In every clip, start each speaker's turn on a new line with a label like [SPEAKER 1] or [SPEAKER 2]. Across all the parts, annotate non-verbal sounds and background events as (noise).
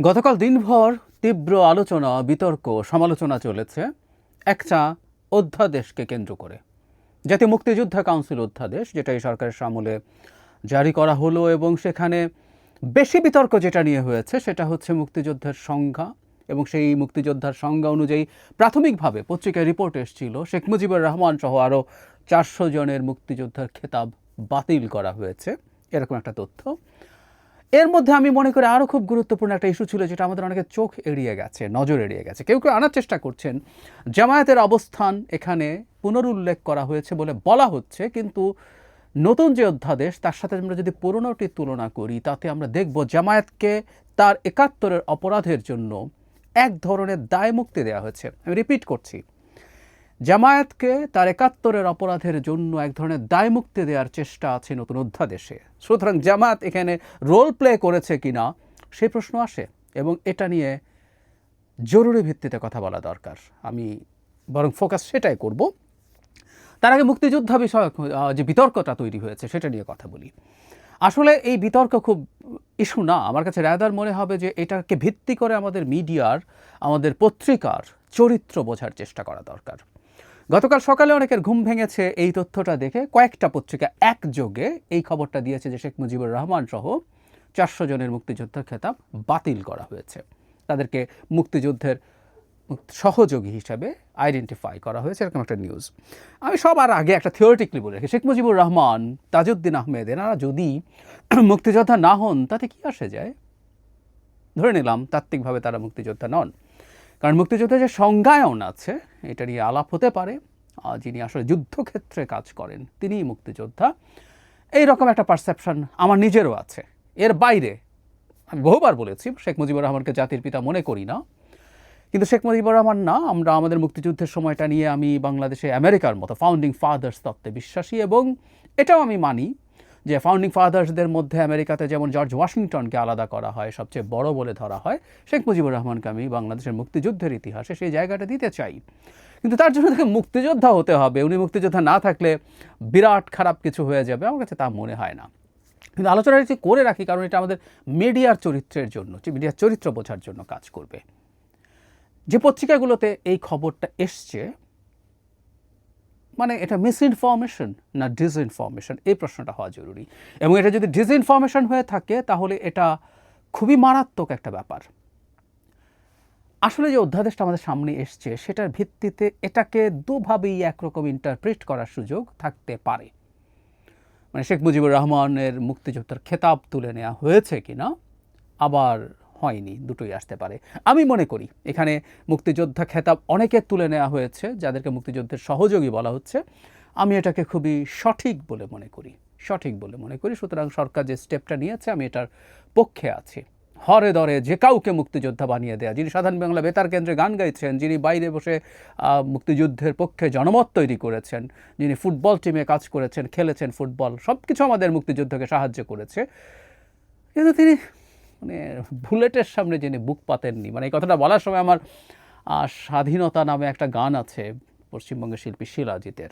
[SPEAKER 1] গতকাল দিনভর তীব্র আলোচনা, বিতর্ক, সমালোচনা চলেছে একটা অধ্যাদেশকে কেন্দ্র করে। জাতীয় মুক্তিযোদ্ধা কাউন্সিল অধ্যাদেশ, যেটা এই সরকারের সামলে জারি করা হলো এবং সেখানে বেশি বিতর্ক যেটা নিয়ে হয়েছে সেটা হচ্ছে মুক্তিযোদ্ধার সংজ্ঞা এবং সেই মুক্তিযোদ্ধার সংজ্ঞা অনুযায়ী প্রাথমিকভাবে পত্রিকায় রিপোর্ট এসেছিল, শেখ মুজিবুর রহমান সহ আরও চারশো জনের মুক্তিযোদ্ধার খেতাব বাতিল করা হয়েছে। এরকম একটা তথ্য। এর মধ্যে আমি মনে করি আরও খুব গুরুত্বপূর্ণ একটা ইস্যু ছিল যেটা আমাদের অনেকে চোখ এড়িয়ে গেছে, নজর এড়িয়ে গেছে। কেউ কেউ আনার চেষ্টা করছেন, জামায়াতের অবস্থান এখানে পুনরুল্লেখ করা হয়েছে বলে বলা হচ্ছে, কিন্তু নতুন যে অধ্যাদেশ, তার সাথে আমরা যদি পুরনোটির তুলনা করি, তাতে আমরা দেখব জামায়াতকে তার একাত্তরের অপরাধের জন্য এক ধরনের দায় মুক্তি দেওয়া হয়েছে। আমি রিপিট করছি জামায়াতকে তার একাত্তরের অপরাধের জন্য এক ধরনের দায় মুক্তি দেওয়ার চেষ্টা আছে নতুন অধ্যাদেশে। সুতরাং জামায়াত এখানে রোল প্লে করেছে কিনা সেই প্রশ্ন আসে এবং এটা নিয়ে জরুরি ভিত্তিতে কথা বলা দরকার। আমি বরং ফোকাস সেটাই করব। তার আগে মুক্তিযোদ্ধা বিষয়ক যে বিতর্কটা তৈরি হয়েছে, সেটা নিয়ে কথা বলি। আসলে এই বিতর্ক খুব ইস্যু না। আমার কাছে রায়দার মনে হবে যে এটাকে ভিত্তি করে আমাদের মিডিয়ার, আমাদের পত্রিকার চরিত্র বোঝার চেষ্টা করা দরকার। গতকাল সকালে অনেকের ঘুম ভেঙেছে এই তথ্যটা দেখে কয়েকটা পত্রিকা একযোগে এই খবরটা দিয়েছে যে শেখ মুজিবুর রহমান সহ চারশো জনের মুক্তিযোদ্ধার খেতাব বাতিল করা হয়েছে। তাদেরকে মুক্তিযুদ্ধের সহযোগী হিসাবে আইডেন্টিফাই করা হয়েছে, এরকম একটা নিউজ আমি সবার আগে একটা থিওরিটিকলি বলে রাখি, শেখ মুজিবুর রহমান, তাজউদ্দিন আহমেদ, এনারা যদি (clears throat) মুক্তিযোদ্ধা না হন, তাতে কি আসে যায়? ধরে নিলাম, তাত্ত্বিকভাবে তারা মুক্তিযোদ্ধা নন। কারণ মুক্তিযুদ্ধের যে সংজ্ঞায়ন আছে, এটা নিয়ে আলাপ হতে পারে। যিনি আসলে যুদ্ধক্ষেত্রে কাজ করেন, তিনিই মুক্তিযোদ্ধা। এই রকম একটা পারসেপশন আমার নিজেরও আছে। এর বাইরে, আমি বহুবার বলেছি, শেখ মুজিবুর রহমানকে জাতির পিতা মনে করি না। কিন্তু শেখ মুজিবুর রহমান না, আমরা আমাদের মুক্তিযুদ্ধের সময়টা নিয়ে আমি বাংলাদেশে আমেরিকার মতো ফাউন্ডিং ফাদার্স তত্ত্বে বিশ্বাসী এবং এটাও আমি মানি যে ফাউন্ডিং ফাদার্সদের মধ্যে আমেরিকাতে যেমন জর্জ ওয়াশিংটনকে আলাদা করা হয়, সবচেয়ে বড় বলে ধরা হয়, শেখ মুজিবুর রহমানকে আমি বাংলাদেশের মুক্তিযুদ্ধের ইতিহাসে সেই জায়গাটা দিতে চাই। কিন্তু তার জন্য তাকে মুক্তিযোদ্ধা হতে হবে। উনি মুক্তিযোদ্ধা না থাকলে বিরাট খারাপ কিছু হয়ে যাবে। আমার কাছে তা মনে হয় না। কিন্তু আলোচনা এটি করে রাখি, কারণ এটা আমাদের মিডিয়ার চরিত্রের জন্য, মিডিয়ার চরিত্র বোঝার জন্য কাজ করবে। যে পত্রিকাগুলোতে এই খবরটা এসছে মানে এটা মিসইনফরমেশন না ডিসইনফরমেশন এই প্রশ্নটা হওয়া জরুরি। এবং এটা যদি ডিসইনফরমেশন হয়ে থাকে, তাহলে এটা খুবই মারাত্মক একটা ব্যাপার। আসলে যে অধ্যাদেশটা আমাদের সামনে এসছে, সেটার ভিত্তিতে এটাকে দুভাবেই একরকম ইন্টারপ্রিট করার সুযোগ থাকতে পারে। মানে শেখ মুজিবুর রহমানের মুক্তিযোদ্ধার খেতাব তুলে নেওয়া হয়েছে কিনা, আবার হয়নি, দুটোই আসতে পারে। আমি মনে করি, এখানে মুক্তিযোদ্ধা খেতাব অনেকের তুলে নেওয়া হয়েছে, যাদেরকে মুক্তিযুদ্ধের সহযোগী বলা হচ্ছে। আমি এটাকে খুবই সঠিক বলে মনে করি, সঠিক বলে মনে করি। সুতরাং সরকার যে স্টেপটা নিয়েছে, আমি এটার পক্ষে আছি। হরে দরে যে কাউকে মুক্তিযোদ্ধা বানিয়ে দেয়া, যিনি সাধারণ বাংলা বেতার কেন্দ্রে গান গাইছেন, যিনি বাইরে বসে মুক্তিযুদ্ধের পক্ষে জনমত তৈরি করেছেন, যিনি ফুটবল টিমে কাজ করেছেন, খেলেছেন ফুটবল সব কিছু আমাদের মুক্তিযুদ্ধকে সাহায্য করেছে। কিন্তু তিনি মানে বুলেটের সামনে যিনি বুক পাতেননি মানে এই কথাটা বলার সময় আমার স্বাধীনতা নামে একটা গান আছে পশ্চিমবঙ্গের শিল্পী শিলাজিতের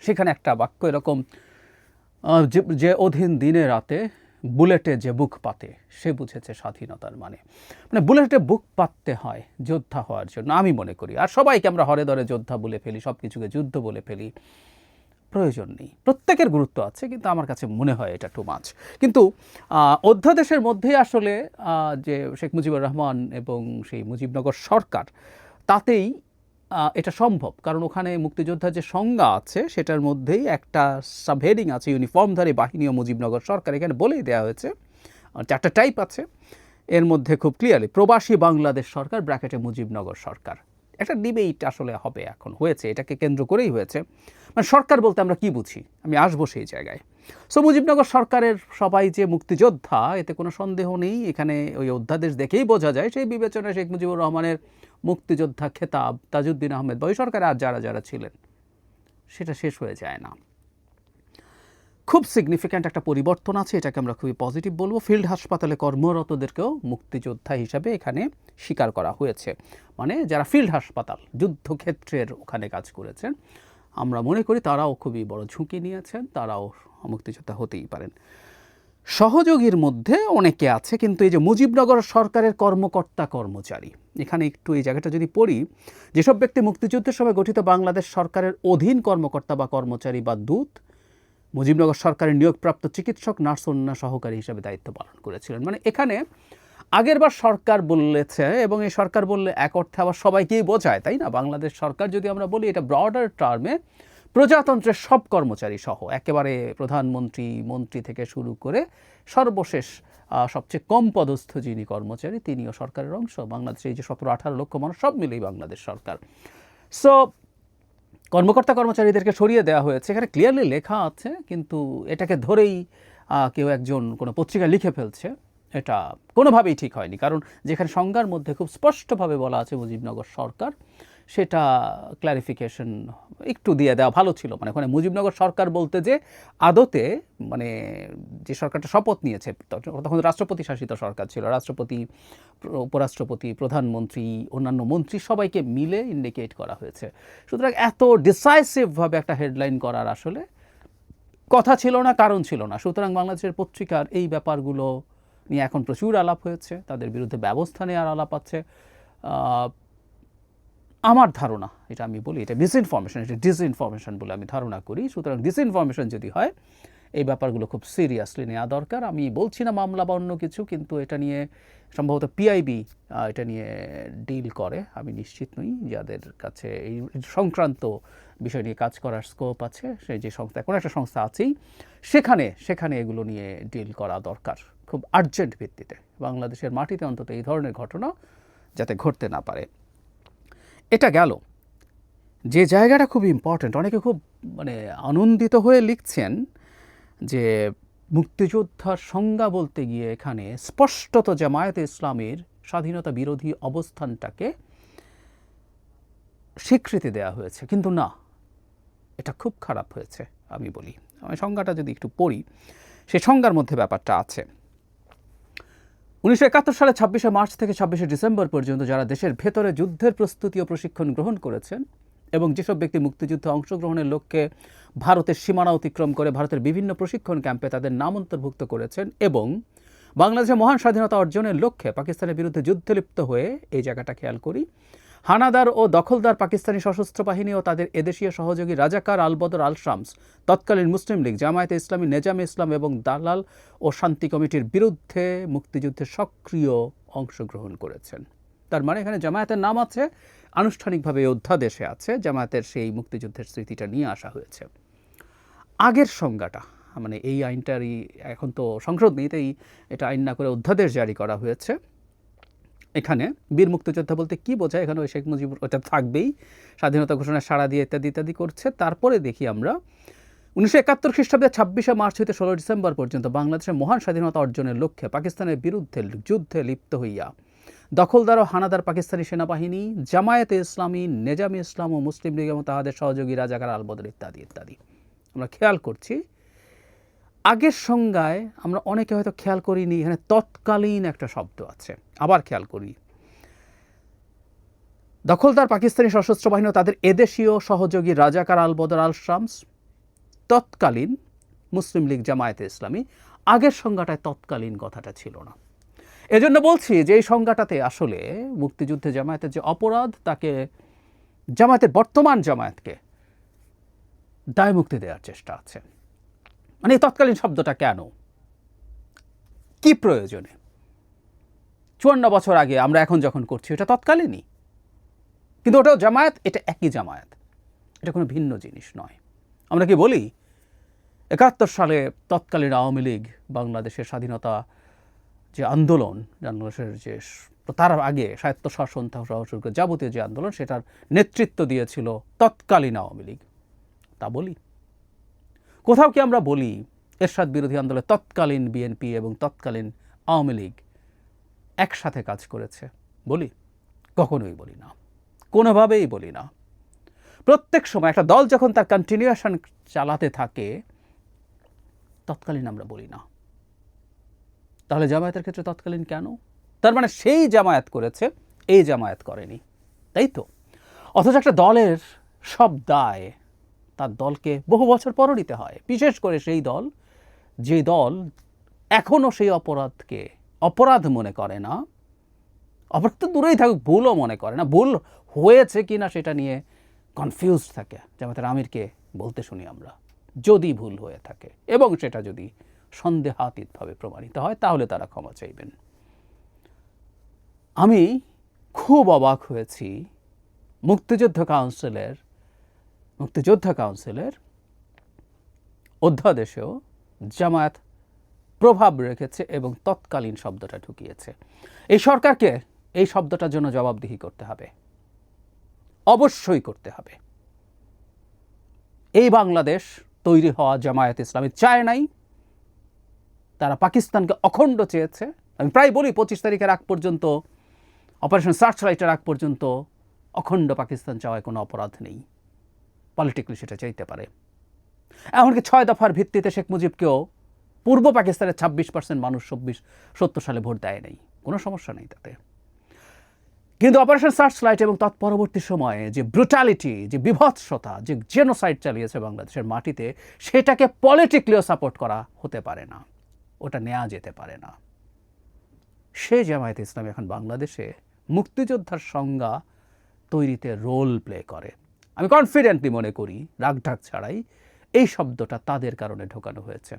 [SPEAKER 1] সেখানে একটা বাক্য এরকম যে- অধীন দিনে রাতে বুলেটে যে বুক পাতে, সে বুঝেছে স্বাধীনতার মানে। মানে বুলেটে বুক পাততে হয় যোদ্ধা হওয়ার জন্য, আমি মনে করি। আর সবাইকে আমরা হরে দরে যোদ্ধা বলে ফেলি সব কিছুকে যুদ্ধ বলে ফেলি। প্রয়োজন নেই। প্রত্যেকের গুরুত্ব আছে, কিন্তু আমার কাছে মনে হয় এটা টু মাছ কিন্তু অধ্যাদেশের মধ্যেই আসলে যে শেখ মুজিবুর রহমান এবং সেই মুজিবনগর সরকার, তাতেই এটা সম্ভব। কারণ ওখানে মুক্তিযোদ্ধার যে সংজ্ঞা আছে, সেটার মধ্যেই একটা সাবহেডিং আছে ইউনিফর্মধারী বাহিনী ও মুজিবনগর সরকার এখানে বলেই দেওয়া হয়েছে। চারটা টাইপ আছে। এর মধ্যে খুব ক্লিয়ারলি প্রবাসী বাংলাদেশ সরকার ব্র্যাকেটে মুজিবনগর সরকার। একটা ডিবেট আসলে হবে এখন, হয়েছে, এটাকে কেন্দ্র করেই হয়েছে। মানে সরকার বলতে আমরা কি বুঝি? আমি আসব সেই জায়গায়। সো মুজিবনগর সরকারের সবাই যে মুক্তিযোদ্ধা, এতে কোনো সন্দেহ নেই। এখানে ওই অধ্যাদেশ দেখেই বোঝা যায়, সেই বিবেচনায় শেখ মুজিবুর রহমানের মুক্তিযোদ্ধা খেতাব তাজউদ্দিন আহমেদ বা ওই সরকারে আর যারা যারা ছিলেন, সেটা শেষ হয়ে যায় না। খুব সিগনিফিক্যান্ট একটা পরিবর্তন আছে, এটাকে আমরা খুবই পজিটিভ বলব। ফিল্ড হাসপাতালে কর্মরতদেরকেও মুক্তিযোদ্ধা হিসাবে এখানে স্বীকার করা হয়েছে। মানে যারা ফিল্ড হাসপাতাল, যুদ্ধক্ষেত্রের ওখানে কাজ করেছেন, আমরা মনে করি তারাও খুবই বড় ঝুঁকি নিয়েছেন, তারাও মুক্তিযোদ্ধা হতেই পারেন। সহযোগীর মধ্যে অনেকে আছে, কিন্তু এই যে মুজিবনগর সরকারের কর্মকর্তা কর্মচারী, এখানে একটু এই জায়গাটা যদি পড়ি, যেসব ব্যক্তি মুক্তিযুদ্ধের সময় গঠিত বাংলাদেশ সরকারের অধীন কর্মকর্তা বা কর্মচারী বা দূত মুজিবনগর সরকারের নিয়োগপ্রাপ্ত চিকিৎসক, নার্স অন্য সহকারী হিসেবে দায়িত্ব পালন করেছিলেন। মানে এখানে আগেরবার সরকার বলেছে এবং এই সরকার বললে এক অর্থে আবার সবাইকেই বোঝায়, তাই না? বাংলাদেশ সরকার যদি আমরা বলি এটা ব্রডার টার্মে প্রজাতন্ত্রের সব কর্মচারী সহ, একেবারে প্রধানমন্ত্রী, মন্ত্রী থেকে শুরু করে সর্বশেষ সবচেয়ে কম পদস্থ যিনি কর্মচারী, তিনিও সরকারের অংশ। বাংলাদেশে এই যে সতেরো আঠারো লক্ষ মানুষ, সব মিলেই বাংলাদেশ সরকার। সো কর্মকর্তা কর্মচারীদেরকে সরিয়ে দেওয়া হয়েছে। এখানে ক্লিয়ারলি লেখা আছে, কিন্তু এটাকে ধরেই কেউ একজন কোনো পত্রিকা লিখে ফেলছে। এটা কোনোভাবেই ঠিক হয়নি, কারণ যেখানে সংজ্ঞার মধ্যে খুব স্পষ্টভাবে বলা আছে মুজিবনগর সরকার, সেটা ক্ল্যারিফিকেশন একটু দিয়ে দেওয়া ভালো ছিল। মানে ওখানে মুজিবনগর সরকার বলতে যে আদতে মানে যে সরকারটা শপথ নিয়েছে, তখন রাষ্ট্রপতি শাসিত সরকার ছিল, রাষ্ট্রপতি উপরাষ্ট্রপতি, প্রধানমন্ত্রী, অন্যান্য মন্ত্রী সবাইকে মিলে ইন্ডিকেট করা হয়েছে। সুতরাং এত ডিসাইসিভভাবে একটা হেডলাইন করার আসলে কথা ছিল না, কারণ ছিল না। সুতরাং বাংলাদেশের পত্রিকার এই ব্যাপারগুলো নিয়ে এখন প্রচুর আলাপ হয়েছে, তাদের বিরুদ্ধে ব্যবস্থা নেওয়ার আলাপ আছে। আমার ধারণা, এটা আমি বলি, এটা ডিসইনফরমেশন এটা ডিসইনফরমেশন বলে আমি ধারণা করি। সুতরাং ডিসইনফরমেশন যদি হয় এই ব্যাপারগুলো খুব সিরিয়াসলি নেওয়া দরকার। আমি বলছি না মামলা বা অন্য কিছু, কিন্তু এটা নিয়ে সম্ভবত পিআইবি এটা নিয়ে ডিল করে। আমি নিশ্চিত নই যাদের কাছে এই সংক্রান্ত বিষয় নিয়ে কাজ করার স্কোপ আছে সেই যে সংস্থা কোনো একটা সংস্থা আছেই, সেখানে সেখানে এগুলো নিয়ে ডিল করা দরকার খুব আর্জেন্ট ভিত্তিতে। বাংলাদেশের মাটিতে অন্তত এই ধরনের ঘটনা যাতে ঘটতে না পারে। এটা গেল। যে জায়গাটা খুব ইম্পর্ট্যান্ট অনেকে খুব মানে আনন্দিত হয়ে লিখছেন যে মুক্তিযোদ্ধার সংজ্ঞা বলতে গিয়ে এখানে স্পষ্টত জামায়াতে ইসলামের স্বাধীনতা বিরোধী অবস্থানটাকে স্বীকৃতি দেওয়া হয়েছে। কিন্তু না, এটা খুব খারাপ হয়েছে, আমি বলি। আমি সংজ্ঞাটা যদি একটু পড়ি সেই সংজ্ঞার মধ্যে ব্যাপারটা আছে। উনিশশো একাত্তর সালে ছাব্বিশে মার্চ থেকে ছাব্বিশে ডিসেম্বর পর্যন্ত যারা দেশের ভেতরে যুদ্ধের প্রস্তুতি ও প্রশিক্ষণ গ্রহণ করেছেন এবং যেসব ব্যক্তি মুক্তিযুদ্ধে অংশগ্রহণের লক্ষ্যে ভারতের সীমানা অতিক্রম করে ভারতের বিভিন্ন প্রশিক্ষণ ক্যাম্পে তাদের নাম অন্তর্ভুক্ত করেছেন এবং বাংলাদেশের মহান স্বাধীনতা অর্জনের লক্ষ্যে পাকিস্তানের বিরুদ্ধে যুদ্ধে লিপ্ত হয়ে এই জায়গাটা খেয়াল করি। হানাদার ও দখলদার পাকিস্তানি সশস্ত্র বাহিনী ও তাদের এদেশীয় সহযোগী রাজাকার আলবদর আল শামস তৎকালীন মুসলিম লীগ, জামায়াতে ইসলামী, নেজামে ইসলাম এবং দালাল ও শান্তি কমিটির বিরুদ্ধে মুক্তিযুদ্ধে সক্রিয় অংশগ্রহণ করেছেন। তার মানে এখানে জামায়াতের নাম আছে, আনুষ্ঠানিকভাবে অধ্যাদেশে আছে, জামায়াতের সেই মুক্তিযুদ্ধের স্মৃতিটা নিয়ে আসা হয়েছে। আগের সংজ্ঞাটা। মানে এই আইনটারই এখন তো সংসদ নেই, তাই এটা আইন না করে অধ্যাদেশ জারি করা হয়েছে। এখানে বীর মুক্তিযোদ্ধা বলতে কি বোঝায়? এখানে ওই শেখ মুজিবুর, ওটা থাকবেই। স্বাধীনতা ঘোষণা সাড়া দিয়ে ইত্যাদি ইত্যাদি করছে। তারপরে দেখি আমরা, উনিশশো একাত্তর খ্রিস্টাব্দে ছাব্বিশে মার্চ হইতে ষোলো ডিসেম্বর পর্যন্ত বাংলাদেশের মহান স্বাধীনতা অর্জনের লক্ষ্যে পাকিস্তানের বিরুদ্ধে যুদ্ধে লিপ্ত হইয়া, দখলদার ও হানাদার পাকিস্তানি সেনাবাহিনী, জামায়াতে ইসলামী, নেজামে ইসলাম ও মুসলিম লীগ এবং তাহাদের সহযোগী রাজাকার আলবদর ইত্যাদি ইত্যাদি। আমরা খেয়াল করছি, আগের সংজ্ঞায় আমরা অনেকে হয়তো খেয়াল করিনি, এখানে তৎকালীন একটা শব্দ আছে, আবার খেয়াল করি। দখলদার পাকিস্তানি সশস্ত্র বাহিনী তাদের এদেশীয় সহযোগী রাজাকার আল বদর আল শামস তৎকালীন মুসলিম লীগ জামায়াতে ইসলামী, আগের সংজ্ঞাটায় তৎকালীন কথাটা ছিল না। এজন্য বলছি যে এই সংজ্ঞাটাতে আসলে মুক্তিযুদ্ধে জামায়াতের যে অপরাধ, তাকে জামায়াতের বর্তমান জামায়াতকে দায়মুক্তি দেওয়ার চেষ্টা আছে। মানে এই তৎকালীন শব্দটা কেন? কি প্রয়োজনে? চুয়ান্ন বছর আগে আমরা এখন যখন করছি এটা তৎকালীনই। কিন্তু ওটাও জামায়াত, এটা একই জামায়াত। এটা কোনো ভিন্ন জিনিস নয়। আমরা কি বলি? একাত্তর সালে তৎকালীন আওয়ামী লীগ, বাংলাদেশের স্বাধীনতা যে আন্দোলন, বাংলাদেশের যে তার আগে স্বায়ত্তশাসন শুরু যাবতীয় যে আন্দোলন, সেটার নেতৃত্ব দিয়েছিল তৎকালীন আওয়ামী লীগ। তা বলি? কোথাও কি আমরা বলি এরশাদ বিরোধী আন্দোলনে তৎকালীন বিএনপি এবং তৎকালীন আওয়ামী লীগ একসাথে কাজ করেছে? বলি? কখনোই বলি না। কোনোভাবেই বলি না। প্রত্যেক সময় একটা দল যখন তার কন্টিনিউশন চালাতে থাকে, তৎকালীন আমরা বলি না। তাহলে জামায়াতের ক্ষেত্রে তৎকালীন কেন? তার মানে সেই জামায়াত করেছে, এই জামায়াত করেনি। তাই তো? অথচ একটা দলের সব দায় তার দলকে বহু বছর পরও নিতে হয়। বিশেষ করে সেই দল, যে দল এখনও সেই অপরাধকে অপরাধ মনে করে না, অপরাধ তো দূরেই থাকুক, ভুলও মনে করে না, ভুল হয়েছে কি না সেটা নিয়ে কনফিউজ থাকে, জামাতের আমিরকে বলতে শুনি আমরা, যদি ভুল হয়ে থাকে। এবং সেটা যদি সন্দেহাতীতভাবে প্রমাণিত হয়, তাহলে তারা ক্ষমা চাইবেন। আমি খুব অবাক হয়েছি মুক্তিযুদ্ধ কাউন্সিলের মুক্তিযোদ্ধা কাউন্সিলের অধ্যাদেশেও জামায়াত প্রভাব রেখেছে এবং তৎকালীন শব্দটা ঢুকিয়েছে। এই সরকারকে এই শব্দটার জন্য জবাবদিহি করতে হবে। অবশ্যই করতে হবে। এই বাংলাদেশ তৈরি হওয়া জামায়াত ইসলামী চায় নাই। তারা পাকিস্তানকে অখণ্ড চেয়েছে। আমি প্রায় বলি পঁচিশ তারিখের আগ পর্যন্ত, অপারেশন সার্চ লাইটের আগ পর্যন্ত অখণ্ড পাকিস্তান চাওয়ায় কোনো অপরাধ নেই। পলিটিক্যালি সেটা চাইতে পারে। এমনকি ছয় দফার ভিত্তিতে শেখ মুজিবকেও পূর্ব পাকিস্তানের ছাব্বিশ পার্সেন্ট মানুষ চব্বিশ, সত্তর সালে ভোট দেয় নাই। কোনো সমস্যা নেই তাতে। কিন্তু অপারেশন সার্চ লাইট এবং তৎপরবর্তী সময়ে যে ব্রুটালিটি যে বিভৎসতা, যে জেনোসাইড চালিয়েছে বাংলাদেশের মাটিতে, সেটাকে পলিটিক্যালিও সাপোর্ট করা হতে পারে না। ওটা নেওয়া যেতে পারে না। সে জামায়াত ইসলাম এখন বাংলাদেশে মুক্তিযোদ্ধার সংজ্ঞা তৈরিতে রোল প্লে করে। আমি কনফিডেন্টলি মনে করি রাগঢাক ছাড়াই এই শব্দটা তাদের কারণে ঢোকানো হয়েছে।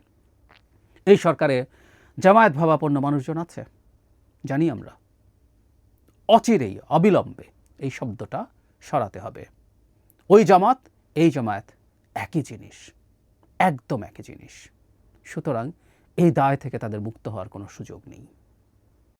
[SPEAKER 1] এই সরকারে জামায়াত ভাবাপন্ন মানুষজন আছে, জানি আমরা। অচিরেই, অবিলম্বে এই শব্দটা সরাতে হবে। ওই জামাত, এই জামায়াত একই জিনিস, একদম একই জিনিস। সুতরাং এই দায় থেকে তাদের মুক্ত হওয়ার কোনো সুযোগ নেই।